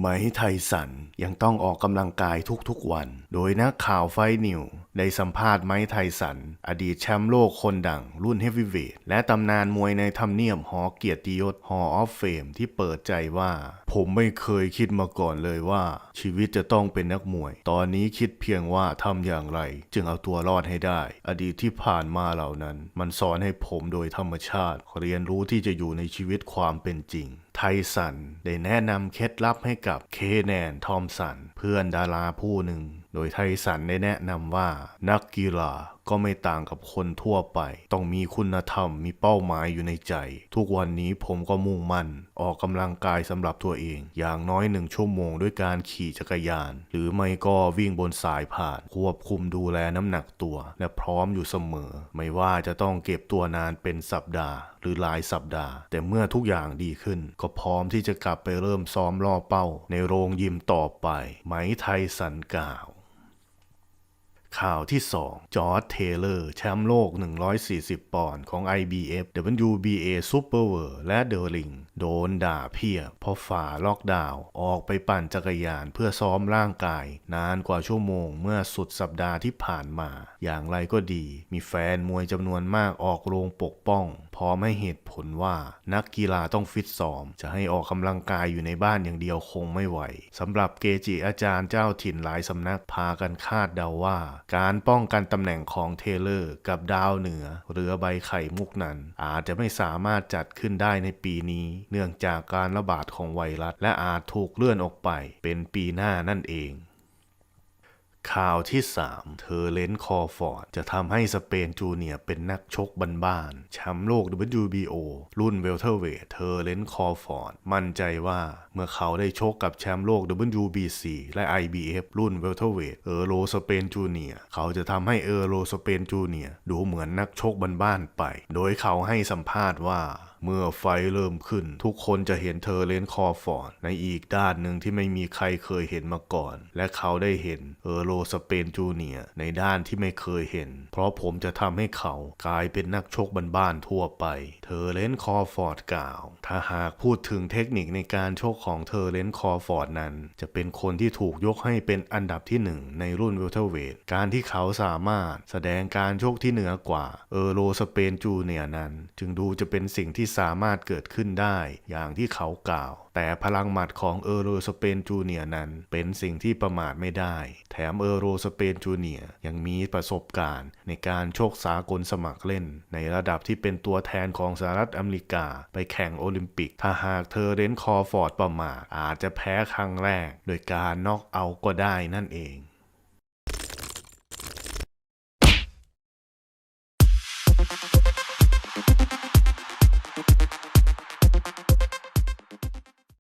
ไหมไทสันยังต้องออกกำลังกายทุกๆวัน โดยนักข่าวไฟนิวได้สัมภาษณ์ไมค์ไทสัน อดีตแชมป์โลกคนดังรุ่นเฮฟวีเวทและตำนานมวยในทำเนียมหอเกียรติยศหอออฟเฟมที่เปิดใจว่า ผมไม่เคยคิดมาก่อนเลยว่า ชีวิตจะต้องเป็นนักมวย ตอนนี้คิดเพียงว่าทำอย่างไร จึงเอาตัวรอดให้ได้ อดีตที่ผ่านมาเหล่านั้น มันสอนให้ผมโดยธรรมชาติ เรียนรู้ที่จะอยู่ในชีวิตความเป็นจริง ไทสันได้แนะนำเคล็ดลับให้กับเคแนนทอมสัน เพื่อนดาราผู้หนึ่ง โดยไทสันได้แนะนำว่านักกีฬาก็ไม่ต่างกับคนทั่วไป ต้องมีคุณธรรมมีเป้าหมายอยู่ในใจ ทุกวันนี้ผมก็มุ่งมั่น ออกกำลังกายสำหรับตัวเอง อย่างน้อยหนึ่งชั่วโมงด้วยการขี่จักรยาน หรือไม่ก็วิ่งบนสายผ่าน ควบคุมดูแลน้ำหนักตัว และพร้อมอยู่เสมอ ไม่ว่าจะต้องเก็บตัวนานเป็นสัปดาห์ หรือหลายสัปดาห์ แต่เมื่อทุกอย่างดีขึ้น ก็พร้อมที่จะกลับไปเริ่มซ้อมล่อเป้า ในโรงยิมต่อไป ไหมไทสันกล่าว ข่าวที่ 2 จอร์จเทเลอร์ แชมป์โลก 140 ปอนด์ของ IBF WBA Super World และเดอริงโดนด่าเพียบเพราะฝ่าล็อกดาวน์ออกไปปั่นจักรยานเพื่อซ้อมร่างกาย นานกว่าชั่วโมงเมื่อสุดสัปดาห์ที่ผ่านมา อย่างไรก็ดี มีแฟนมวยจำนวนมากออกโรงปกป้อง พร้อมให้เหตุผลว่านักกีฬาต้องฟิตซ้อม จะให้ออกกำลังกายอยู่ในบ้านอย่างเดียวคงไม่ไหวสำหรับเกจิอาจารย์เจ้าถิ่นหลายสำนักพากันคาดเดาว่าการป้องกันตำแหน่งของเทเลอร์ กับดาวเหนือ เรือใบไข่มุกนั้น อาจจะไม่สามารถจัดขึ้นได้ในปีนี้ เนื่องจากการระบาดของไวรัส และอาจถูกเลื่อนออกไป เป็นปีหน้านั่นเอง ข่าวที่ 3เธอเลนคอฟอร์ด จะทำให้สเปนจูเนียเป็นนักชกบ้านๆแชมป์โลก WBO รุ่นเวลเทอร์เวทเธอเลนคอฟอร์ด มั่นใจว่าเมื่อเขาได้ชกกับแชมป์โลก WBC และ IBF รุ่นเวลเทอร์เวทเออโรสเปนจูเนียเขาจะทำให้เออโรสเปนจูเนียดูเหมือนนักชกบ้านๆไป โดยเขาให้สัมภาษณ์ว่าเมื่อไฟเริ่มขึ้น ทุกคนจะเห็นเธอเลนคอฟอร์ดในอีกด้านหนึ่งที่ไม่มีใครเคยเห็นมาก่อน และเขาได้เห็นเออโรสเปนจูเนียในด้านที่ไม่เคยเห็น เพราะผมจะทำให้เขากลายเป็นนักชกบ้านๆทั่วไป เธอเลนคอฟอร์ดกล่าว ถ้าหากพูดถึงเทคนิคในการชกของเธอเลนคอฟอร์ดนั้น จะเป็นคนที่ถูกยกให้เป็นอันดับที่หนึ่งในรุ่นเวลเทเวทการที่เขาสามารถแสดงการชกที่เหนือกว่าเออโรสเปนจูเนียนั้น จึงดูจะเป็นสิ่งที่สามารถเกิดขึ้นได้อย่างที่เขากล่าว แต่พลังหมัดของเออโรสเปนจูเนียนั้นเป็นสิ่งที่ประมาทไม่ได้ แถมเออโรสเปนจูเนียยังมีประสบการณ์ในการโชคสากลสมัครเล่น ในระดับที่เป็นตัวแทนของสหรัฐอเมริกา ไปแข่งโอลิมปิก ถ้าหากเธอเล่นคอฟอร์ดประมาทอาจจะแพ้ครั้งแรก โดยการน็อกเอาก็ได้นั่นเอง